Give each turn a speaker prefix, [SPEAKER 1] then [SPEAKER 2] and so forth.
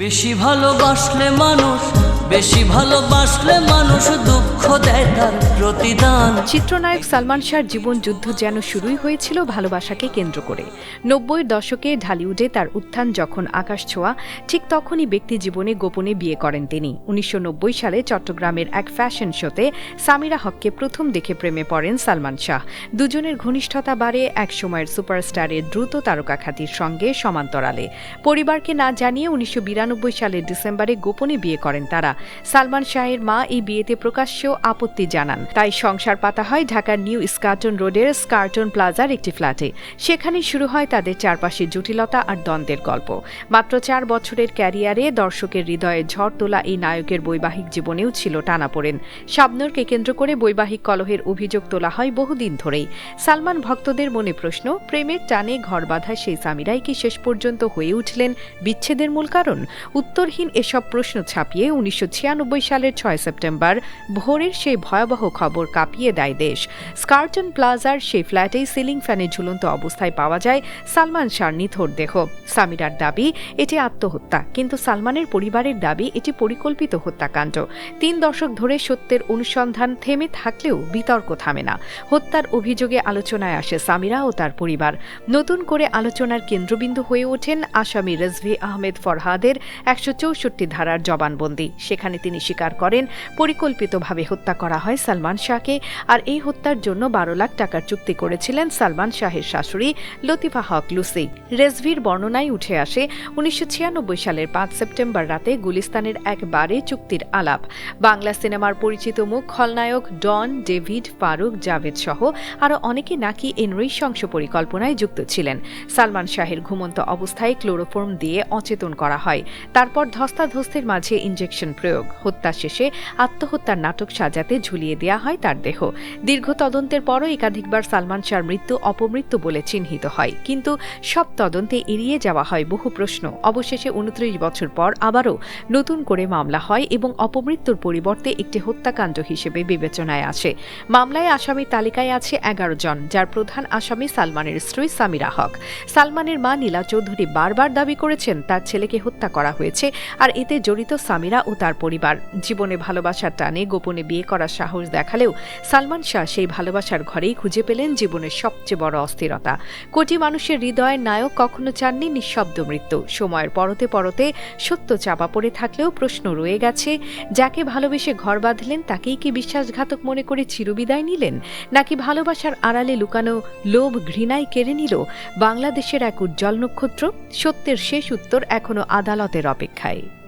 [SPEAKER 1] বেশি ভালোবাসলে মানুষ বেশি ভালোবাসলে মানুষ দুঃখ দেয় তার প্রতিদান।
[SPEAKER 2] চিত্রনায়ক সালমান শাহর জীবন যুদ্ধ যেন শুরুই হয়েছিল ভালোবাসাকে কেন্দ্র করে। নব্বইয়ের দশকে ঢালিউডে তার উত্থান যখন আকাশ ছোঁয়া, ঠিক তখনই ব্যক্তি জীবনে গোপনে বিয়ে করেন তিনি। উনিশশো নব্বই সালে চট্টগ্রামের এক ফ্যাশন শোতে সামিরা হককে প্রথম দেখে প্রেমে পড়েন সালমান শাহ। দুজনের ঘনিষ্ঠতা বাড়ে, এক সময়ের সুপারস্টারের দ্রুত তারকা তারকাখ্যাতির সঙ্গে সমান্তরালে। পরিবারকে না জানিয়ে উনিশশো বিরানব্বই সালের ডিসেম্বরে গোপনে বিয়ে করেন তারা। সালমান শাহের মা এই বিয়েতে প্রকাশ্যেও আপত্তি জানান। তাই সংসার পাতা হয় ঢাকার নিউ স্কার্টন রোডের স্কার্টন প্লাজার একটি ফ্ল্যাটে। সেখানেই শুরু হয় তাদের চারপাশের জটিলতা আর দ্বন্দ্বের গল্প। মাত্র চার বছরের ক্যারিয়ারে দর্শকের হৃদয়ে ঝড় তোলা এই নায়কের বৈবাহিক জীবনেও ছিল টানাপোড়েন। শাবনূরকে কেন্দ্র করে বৈবাহিক কলহের অভিযোগ তোলা হয় বহুদিন ধরেই। সালমান ভক্তদের মনে প্রশ্ন, প্রেমের টানে ঘর বাঁধা সেই সামিরাই কি শেষ পর্যন্ত হয়ে উঠলেন? বিচ্ছেদের মূল কারণ? উত্তরহীন এসব প্রশ্ন ছাপিয়ে উনিশশো সালের ছয় সেপ্টেম্বর ভোরের সেই ভয়াবহ খবর কাঁপিয়ে দেয় দেশ। স্কার্টন প্লাজার সেই ফ্ল্যাটেই সিলিং ফ্যানে ঝুলন্ত অবস্থায় পাওয়া যায় সালমান শাহর নিথর দেহ। সামিরার দাবি, এটি আত্মহত্যা। কিন্তু সালমানের পরিবারের দাবি, এটি পরিকল্পিত হত্যাকাণ্ড। তিন দশক ধরে সত্যের অনুসন্ধান থেমে থাকলেও বিতর্ক থামে না। হত্যার অভিযোগে আলোচনায় আসে সামিরা ও তার পরিবার। নতুন করে আলোচনার কেন্দ্রবিন্দু হয়ে ওঠেন আসামি রেজভি আহমেদ ফরহাদের একশো চৌষট্টি ধারার জবানবন্দি। সেখানে তিনি স্বীকার করেন। পরিকল্পিতভাবে হত্যা করা হয় সালমান শাহকে। আর এই হত্যার জন্য বারো লাখ টাকার চুক্তি করেছিলেন সালমান শাহের শাশুড়ি লতিফা হক লুসি। রেজভির বর্ণনায় উঠে আসে, উনিশশো ছিয়ানব্বই সালের পাঁচ সেপ্টেম্বর রাতে গুলিস্তানের এক বারে চুক্তির আলাপ। বাংলা সিনেমার পরিচিত মুখ, খলনায়ক ডন, ডেভিড, ফারুক, জাভেদ সহ আরও অনেকে নাকি এই নৃশংস পরিকল্পনায় যুক্ত ছিলেন। সালমান শাহের ঘুমন্ত অবস্থায় ক্লোরোফর্ম দিয়ে অচেতন করা হয়। তারপর ধস্তাধস্তের মাঝে ইঞ্জেকশন প্রয়োগ। হত্যা শেষে আত্মহত্যার নাটক সাজাতে ঝুলিয়ে দেওয়া হয় তার দেহ। দীর্ঘ তদন্তের পরও একাধিকবার সালমান শাহর মৃত্যু অপমৃত্যু বলে চিহ্নিত হয়। কিন্তু সব তদন্তে এড়িয়ে যাওয়া হয় বহু প্রশ্ন। অবশেষে উনত্রিশ বছর পর আবারও নতুন করে মামলা হয় এবং অপমৃত্যুর পরিবর্তে একটি হত্যাকাণ্ড হিসেবে বিবেচনায় আসে। মামলায় আসামির তালিকায় আছে এগারো জন, যার প্রধান আসামি সালমানের স্ত্রী সামিরা হক। সালমানের মা নীলা চৌধুরী বারবার দাবি করেছেন তার ছেলেকে হত্যা করা হয়েছে আর এতে জড়িত সামিরা ও তার পরিবার। জীবনে ভালোবাসার টানে গোপনে বিয়ে করার সাহস দেখালেও সালমান শাহ সেই ভালোবাসার ঘরেই খুঁজে পেলেন জীবনের সবচেয়ে বড় অস্থিরতা। কোটি মানুষের হৃদয়ের নায়ক কখনো চাননি নিঃশব্দ মৃত্যু। সময়ের পরতে পরতে সত্য চাপা পড়ে থাকলেও প্রশ্ন রয়ে গেছে, যাকে ভালোবেসে ঘর বাঁধলেন তাকেই কি বিশ্বাসঘাতক মনে করে চিরবিদায় নিলেন? নাকি ভালোবাসার আড়ালে লুকানো লোভ ঘৃণায় কেড়ে নিল বাংলাদেশের এক উজ্জ্বল নক্ষত্র? সত্যের শেষ উত্তর এখনও আদালতের অপেক্ষায়।